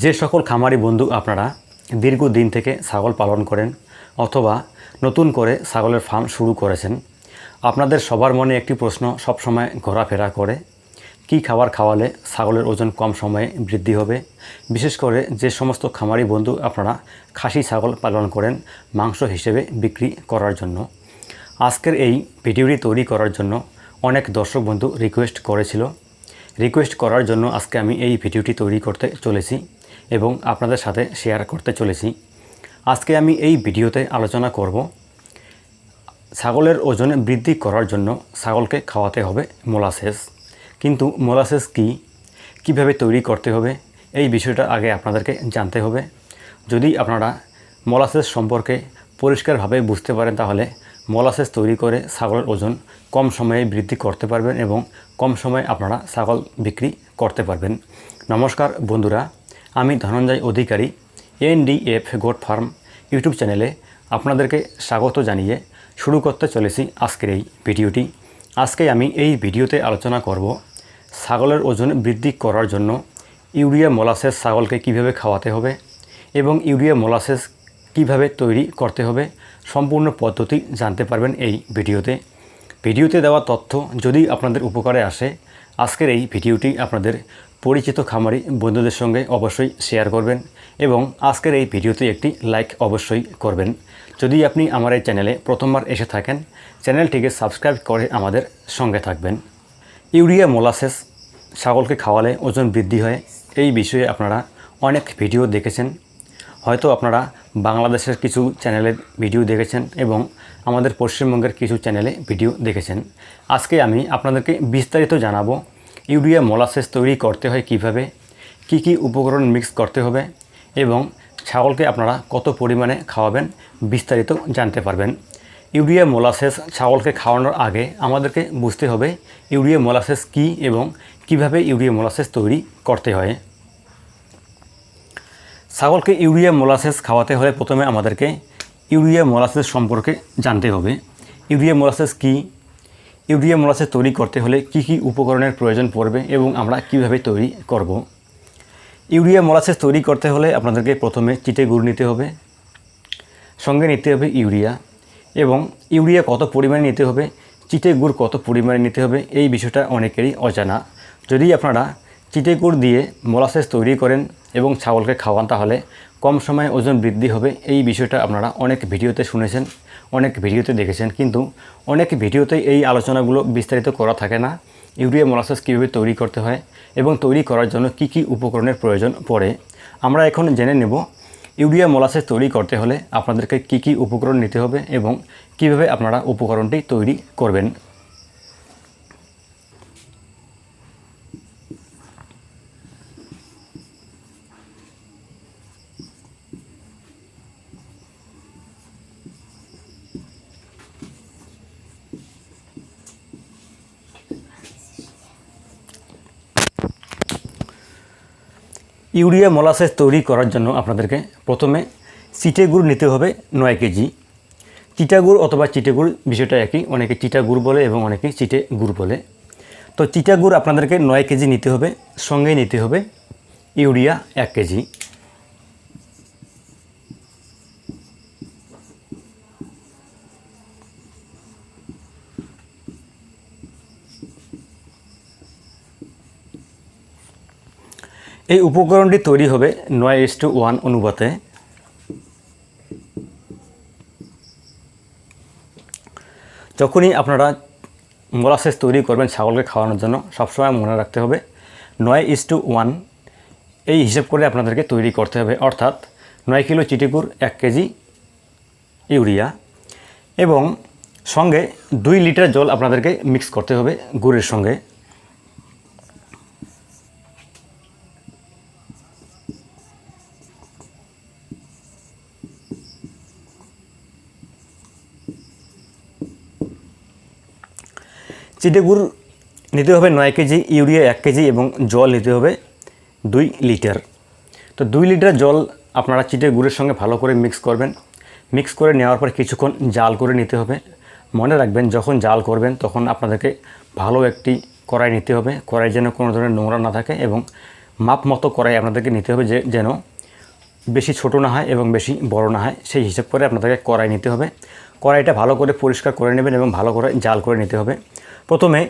যে সকল খামারি বন্ধু আপনারা দীর্ঘদিন থেকে ছাগল পালন করেন অথবা নতুন করে ছাগলের ফার্ম শুরু করেছেন, আপনাদের সবার মনে একটি প্রশ্ন সবসময় ঘোরাফেরা করে, কি খাবার খাওয়ালে ছাগলের ওজন কম সময়ে বৃদ্ধি হবে? বিশেষ করে যে সমস্ত খামারি বন্ধু আপনারা খাসি ছাগল পালন করেন মাংস হিসেবে বিক্রি করার জন্য। আজকের এই ভিডিওটি তৈরি করার জন্য অনেক দর্শক বন্ধু রিকোয়েস্ট করেছিল। রিকোয়েস্ট করার জন্য আজকে আমি এই ভিডিওটি তৈরি করতে চলেছি। এবং আপনাদের সাথে শেয়ার করতে চলেছি। আজকে আমি এই ভিডিওতে আলোচনা করব ছাগলের ওজন বৃদ্ধি করার জন্য ছাগলকে খাওয়াতে হবে মোলাসেস কিন্তু মোলাসেস কি? কীভাবে তৈরি করতে হবে? এই বিষয়টা আগে আপনাদেরকে জানতে হবে। যদি আপনারা মোলাসেস সম্পর্কে পরিষ্কারভাবে বুঝতে পারেন, তাহলে মোলাসেস তৈরি করে ছাগলের ওজন কম সময়ে বৃদ্ধি করতে পারবেন এবং কম সময়ে আপনারা ছাগল বিক্রি করতে পারবেন। নমস্কার বন্ধুরা আমি Dhananjay Adhikari NDF goat farm YouTube চ্যানেলে আপনাদেরকে স্বাগত জানিয়ে শুরু করতে চলেছি আজকের এই ভিডিওটি। আজকে আমি এই ভিডিওতে আলোচনা করব ছাগলের ওজন বৃদ্ধি করার জন্য ইউরিয়া মোলাসেস ছাগলকে কীভাবে খাওয়াতে হবে এবং ইউরিয়া মোলাসেস কীভাবে তৈরি করতে হবে সম্পূর্ণ পদ্ধতি জানতে পারবেন এই ভিডিওতে। ভিডিওতে দেওয়া তথ্য যদি আপনাদের উপকারে আসে, আজকের এই ভিডিওটি আপনাদের পরিচিত খামারি বন্ধুদের সঙ্গে অবশ্যই শেয়ার করবেন এবং আজকের এই ভিডিওতে একটি লাইক অবশ্যই করবেন। যদি আপনি আমার এই চ্যানেলে প্রথমবার এসে থাকেন চ্যানেলটিকে সাবস্ক্রাইব করে আমাদের সঙ্গে থাকবেন। ইউরিয়া মোলাসেস ছাগলকে খাওয়ালে ওজন বৃদ্ধি হয়, এই বিষয়ে আপনারা অনেক ভিডিও দেখেছেন। হয়তো আপনারা বাংলাদেশের কিছু চ্যানেলের ভিডিও দেখেছেন এবং আমাদের পশ্চিমবঙ্গের কিছু চ্যানেলে ভিডিও দেখেছেন। আজকে আমি আপনাদেরকে বিস্তারিত জানাব ইউরিয়া মোলাসেস তৈরি করতে হয় কীভাবে? কি কি উপকরণ মিক্স করতে হবে? এবং ছাগলকে আপনারা কত পরিমাণে খাওয়াবেন? বিস্তারিত জানতে পারবেন। ইউরিয়া মোলাসেস ছাগলকে খাওয়ানোর আগে আমাদেরকে বুঝতে হবে ইউরিয়া মোলাসেস কী এবং কীভাবে ইউরিয়া মোলাসেস তৈরি করতে হয়। ছাগলকে ইউরিয়া মোলাসেস খাওয়াতে হলে প্রথমে আমাদেরকে ইউরিয়া মোলাসেস সম্পর্কে জানতে হবে। ইউরিয়া মোলাসেস কী? ইউরিয়া মোলাসেস তৈরি করতে হলে কি কি উপকরণের প্রয়োজন পড়বে এবং আমরা কীভাবে তৈরি করব? ইউরিয়া মোলাসেস তৈরি করতে হলে আপনাদেরকে প্রথমে চিটে গুড় নিতে হবে, সঙ্গে নিতে হবে ইউরিয়া এবং ইউরিয়া কত পরিমাণে নিতে হবে, চিটে গুড় কত পরিমাণে নিতে হবে, এই বিষয়টা অনেকেরই অজানা। যদি আপনারা চিটে গুড় দিয়ে মোলাসেস তৈরি করেন এবং ছাগলকে খাওয়ান, তাহলে কম সময়ে ওজন বৃদ্ধি হবে, এই বিষয়টা আপনারা অনেক ভিডিওতে শুনেছেন। অনেক ভিডিওতে দেখেছেন, কিন্তু অনেক ভিডিওতে এই আলোচনাগুলো বিস্তারিত করা থাকে না। ইউরিয়া মোলাসেস কীভাবে তৈরি করতে হয় এবং তৈরি করার জন্য কি কি উপকরণের প্রয়োজন পড়ে, আমরা এখন জেনে নেব। ইউরিয়া মোলাসেস তৈরি করতে হলে আপনাদেরকে কি কি উপকরণ নিতে হবে এবং কীভাবে আপনারা উপকরণটি তৈরি করবেন। ইউরিয়া মলাসেস তৈরি করার জন্য আপনাদেরকে প্রথমে চিটে গুড় নিতে হবে নয় কেজি। চিটা গুড় অথবা চিটে গুড় বিষয়টা একই, অনেকে চিটা গুড় বলে এবং অনেকে চিটে গুড় বলে। তো চিটা গুড় আপনাদেরকে নয় কেজি নিতে হবে সঙ্গে নিতে হবে। ইউরিয়া এক কেজি। এই উপকরণটি তৈরি হবে নয় ইস টু ওয়ান অনুপাতে। যখনই আপনারা মোলাসেস তৈরি করবেন ছাগলকে খাওয়ানোর জন্য, সবসময় মনে রাখতে হবে, নয় ইস টু ওয়ান এই হিসেব করে আপনাদেরকে তৈরি করতে হবে, অর্থাৎ নয় কিলো চিটিকুর এক কেজি ইউরিয়া এবং সঙ্গে দুই লিটার জল আপনাদেরকে মিক্স করতে হবে গুড়ের সঙ্গে। চিটে গুড় নিতে হবে নয় কেজি, ইউরিয়া এক কেজি এবং জল নিতে হবে দুই লিটার। তো দুই লিটার জল আপনারা চিটে গুড়ের সঙ্গে ভালো করে মিক্স করবেন। মিক্স করে নেওয়ার পর কিছুক্ষণ জাল করে নিতে হবে। মনে রাখবেন, যখন জাল করবেন, তখন আপনাদেরকে ভালো একটি কড়াই নিতে হবে। কড়াই যেন কোনো ধরনের নোংরা না থাকে এবং মাপ মতো কড়াই আপনাদেরকে নিতে হবে যে, যেন বেশি ছোট না হয় এবং বেশি বড় না হয়। সেই হিসাব করে আপনাদেরকে কড়াই নিতে হবে। কড়াইটা ভালো করে পরিষ্কার করে নেবেন এবং ভালো করে জাল করে নিতে হবে। প্রথমে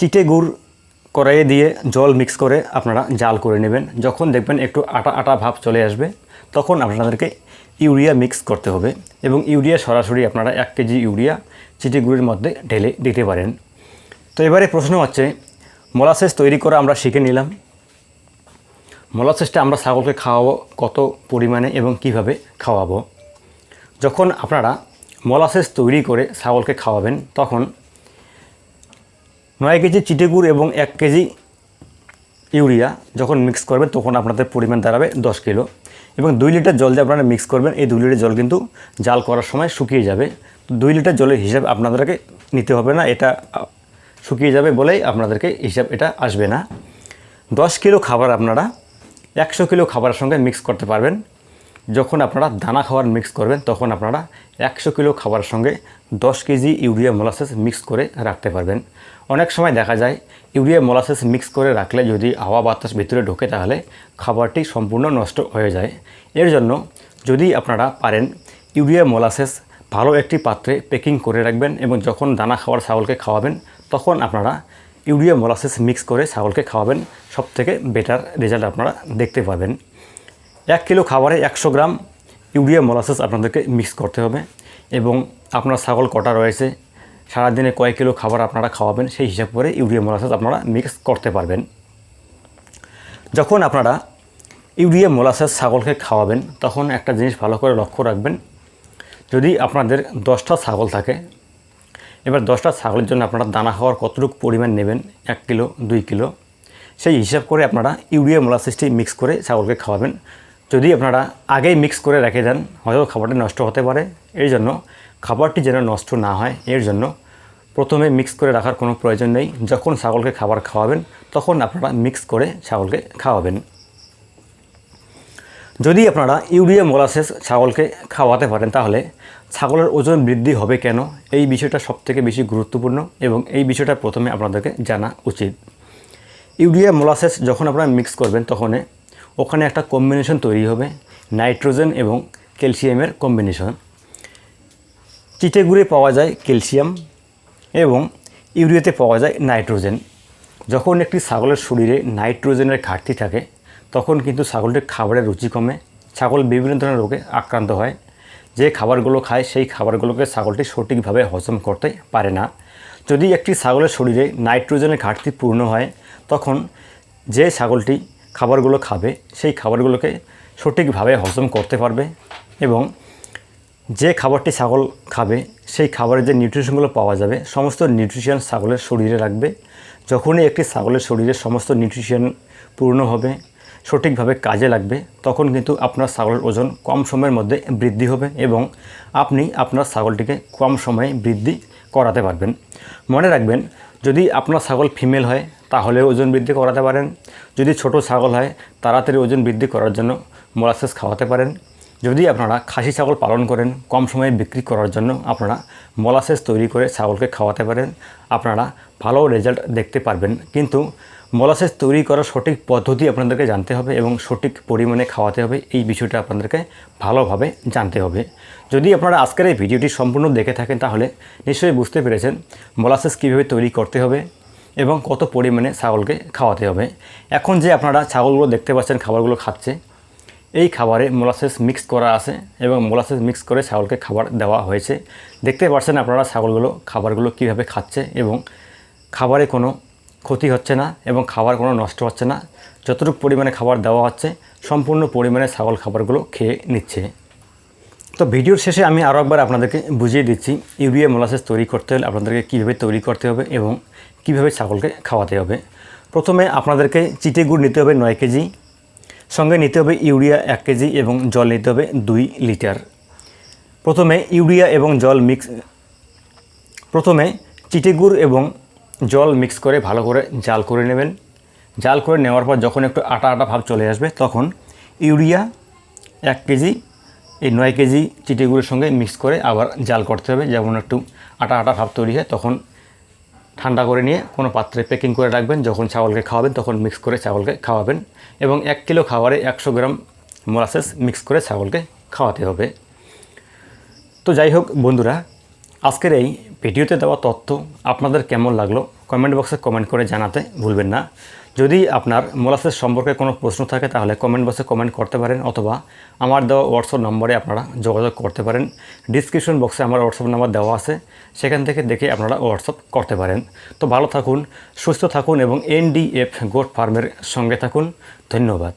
চিটে গুড় কড়াইয়ে দিয়ে জল মিক্স করে আপনারা জাল করে নেবেন। যখন দেখবেন একটু আটা আটা ভাব চলে আসবে, তখন আপনাদেরকে ইউরিয়া মিক্স করতে হবে এবং ইউরিয়া সরাসরি আপনারা এক কেজি ইউরিয়া চিটে গুড়ের মধ্যে ঢেলে দিতে পারেন। তো এবারে প্রশ্ন হচ্ছে, মোলাসেস তৈরি করা আমরা শিখে নিলাম। মোলাসেসটা আমরা ছাগলকে খাওয়াবো কত পরিমাণে এবং কীভাবে খাওয়াবো। যখন আপনারা মোলাসেস তৈরি করে ছাগলকে খাওয়াবেন, তখন নয় কেজি চিটেগুড় এবং এক কেজি ইউরিয়া যখন মিক্স করবেন, তখন আপনাদের পরিমাণ দাঁড়াবে দশ কিলো। এবং দুই লিটার জল যে আপনারা মিক্স করবেন, এই দুই লিটার জল কিন্তু জাল করার সময় শুকিয়ে যাবে। দুই লিটার জলের হিসাব আপনাদেরকে নিতে হবে না, এটা শুকিয়ে যাবে বলেই আপনাদেরকে হিসাব এটা আসবে না। দশ কিলো খাবার আপনারা একশো কিলো খাবারের সঙ্গে মিক্স করতে পারবেন। যখন আপনারা দানা খাবার মিক্স করবেন, তখন আপনারা একশো কিলো খাবারের সঙ্গে দশ কেজি ইউরিয়া মোলাসেস মিক্স করে রাখতে পারবেন। অনেক সময় দেখা যায়, ইউরিয়া মোলাসেস মিক্স করে রাখলে যদি হাওয়া বাতাস ভিতরে ঢোকে, তাহলে খাবারটি সম্পূর্ণ নষ্ট হয়ে যায়। এর জন্য যদি আপনারা পারেন, ইউরিয়া মোলাসেস ভালো একটি পাত্রে প্যাকিং করে রাখবেন এবং যখন দানা খাওয়ার ছাগলকে খাওয়াবেন, তখন আপনারা ইউরিয়া মোলাসেস মিক্স করে ছাগলকে খাওয়াবেন। সব থেকে বেটার রেজাল্ট আপনারা দেখতে পাবেন। এক কিলো খাবারে একশো গ্রাম ইউরিয়া মোলাসেস আপনাদেরকে মিক্স করতে হবে এবং আপনার ছাগল কটা রয়েছে, সারাদিনে কয়েক কিলো খাবার আপনারা খাওয়াবেন, সেই হিসাব করে ইউরিয়া মোলাসেস আপনারা মিক্স করতে পারবেন। যখন আপনারা ইউরিয়া মোলাসেস ছাগলকে খাওয়াবেন, তখন একটা জিনিস ভালো করে লক্ষ্য রাখবেন, যদি আপনাদের দশটা ছাগল থাকে, এবার দশটা ছাগলের জন্য আপনারা দানা খাওয়ার কতটুকু পরিমাণ নেবেন, এক কিলো, দুই কিলো, সেই হিসাব করে আপনারা ইউরিয়া মোলাসিসটি মিক্স করে ছাগলকে খাওয়াবেন। যদি আপনারা আগেই মিক্স করে রেখে দেন, হয়তো খাবারটি নষ্ট হতে পারে। এই জন্য খাবারটি যেন নষ্ট না হয়, এর জন্য প্রথমে মিক্স করে রাখার কোনো প্রয়োজন নেই। যখন ছাগলকে খাবার খাওয়াবেন, তখন আপনারা মিক্স করে ছাগলকে খাওয়াবেন। যদি আপনারা ইউরিয়া মোলাসেস ছাগলকে খাওয়াতে পারেন, তাহলে ছাগলের ওজন বৃদ্ধি হবে কেন? এই বিষয়টা সবথেকে বেশি গুরুত্বপূর্ণ এবং এই বিষয়টা প্রথমে আপনাদেরকে জানা উচিত। ইউরিয়া মোলাসেস যখন আপনারা মিক্স করবেন, তখন ওখানে একটা কম্বিনেশন তৈরি হবে নাইট্রোজেন এবং ক্যালসিয়ামের কম্বিনেশন চিটেগুড়ে পাওয়া যায় ক্যালসিয়াম এবং ইউরিয়াতে পাওয়া যায় নাইট্রোজেন যখন একটি ছাগলের শরীরে নাইট্রোজেনের ঘাটতি থাকে, তখন কিন্তু ছাগলটির খাবারের রুচি কমে। ছাগল বিভিন্ন ধরনের রোগে আক্রান্ত হয়। যে খাবারগুলো খায়, সেই খাবারগুলোকে ছাগলটি সঠিকভাবে হজম করতে পারে না। যদি একটি ছাগলের শরীরে নাইট্রোজেনের ঘাটতি পূর্ণ হয়, তখন যে ছাগলটি খাবারগুলো খাবে, সেই খাবারগুলোকে সঠিকভাবে হজম করতে পারবে এবং যে খাবারটি ছাগল খাবে, সেই খাবারের যে নিউট্রিশনগুলো পাওয়া যাবে, সমস্ত নিউট্রিশন ছাগলের শরীরে রাখবে। যখনই একটি ছাগলের শরীরে সমস্ত নিউট্রিশন পূর্ণ হবে, সঠিকভাবে কাজে লাগবে, তখন কিন্তু আপনার ছাগলের ওজন কম সময়ের মধ্যে বৃদ্ধি হবে এবং আপনি আপনার ছাগলটিকে কম সময়ে বৃদ্ধি করাতে পারবেন। মনে রাখবেন, যদি আপনার ছাগল ফিমেল হয় তাহলে ওজন বৃদ্ধি করাতে পারেন। যদি ছোট ছাগল হয়, তাড়াতাড়ি ওজন বৃদ্ধি করার জন্য মোলাসেস খাওয়াতে পারেন। যদি আপনারা খাসি ছাগল পালন করেন, কম সময়ে বিক্রি করার জন্য আপনারা মোলাসেস তৈরি করে ছাগলকে খাওয়াতে পারেন। আপনারা ভালো রেজাল্ট দেখতে পারবেন। কিন্তু মোলাসেস তৈরি করার সঠিক পদ্ধতি আপনাদেরকে জানতে হবে এবং সঠিক পরিমাণে খাওয়াতে হবে। এই বিষয়টা আপনাদেরকে ভালোভাবে জানতে হবে। যদি আপনারা আজকের এই ভিডিওটি সম্পূর্ণ দেখে থাকেন, তাহলে নিশ্চয়ই বুঝতে পেরেছেন মোলাসেস কীভাবে তৈরি করতে হবে। এবং কত পরিমাণে ছাগলকে খাওয়াতে হবে। এখন যে আপনারা ছাগলগুলো দেখতে পাচ্ছেন, খাবারগুলো খাচ্ছে, এই খাবারে মোলাসেস মিক্স করা আছে এবং মোলাসেস মিক্স করে ছাগলকে খাবার দেওয়া হয়েছে। দেখতে পাচ্ছেন আপনারা ছাগলগুলো, খাবারগুলো কীভাবে খাচ্ছে এবং খাবারে কোনো ক্ষতি হচ্ছে না এবং খাবার কোনো নষ্ট হচ্ছে না। যতটুকু পরিমাণে খাবার দেওয়া হচ্ছে, সম্পূর্ণ পরিমাণে ছাগল খাবারগুলো খেয়ে নিচ্ছে। তো ভিডিওর শেষে আমি আরও একবার আপনাদেরকে বুঝিয়ে দিচ্ছি, ইউরিয়া মোলাসেস তৈরি করতে হলে আপনাদেরকে কীভাবে তৈরি করতে হবে এবং কীভাবে ছাগলকে খাওয়াতে হবে? প্রথমে আপনাদেরকে চিটে গুড় নিতে হবে নয় কেজি, সঙ্গে নিতে হবে ইউরিয়া এক কেজি এবং জল নিতে হবে দুই লিটার। প্রথমে ইউরিয়া এবং জল মিক্স, প্রথমে চিটে গুড় এবং জল মিক্স করে ভালো করে জাল করে নেবেন। জাল করে নেওয়ার পর যখন একটু আটা আটা ভাব চলে আসবে, তখন ইউরিয়া এক কেজি, এই নয় কেজি চিটে গুঁড়োর সঙ্গে মিক্স করে আবার জাল করতে হবে। যেমন একটু আটা আটা ভাব তৈরি হয়, তখন ঠান্ডা করে নিয়ে কোনো পাত্রে প্যাকিং করে রাখবেন। যখন ছাগলকে খাওয়াবেন, তখন মিক্স করে ছাগলকে খাওয়াবেন এবং এক কিলো খাবারে একশো গ্রাম মোলাসেস মিক্স করে ছাগলকে খাওয়াতে হবে। তো যাই হোক বন্ধুরা, আজকের এই ভিডিওতে দেওয়া তথ্য আপনাদের কেমন লাগল? কমেন্ট বক্সে কমেন্ট করে জানাতে ভুলবেন না। যদি আপনার মোলাসেস সম্পর্কে কোনো প্রশ্ন থাকে, তাহলে কমেন্ট বক্সে কমেন্ট করতে পারেন অথবা আমার দেওয়া হোয়াটসঅ্যাপ নম্বরে আপনারা যোগাযোগ করতে পারেন। ডিসক্রিপশন বক্সে আমার হোয়াটসঅ্যাপ নাম্বার দেওয়া আছে। সেখান থেকে দেখে আপনারা হোয়াটসঅ্যাপ করতে পারেন। তো ভালো থাকুন, সুস্থ থাকুন এবং এনডিএফ গোট ফার্মের সঙ্গে থাকুন। ধন্যবাদ।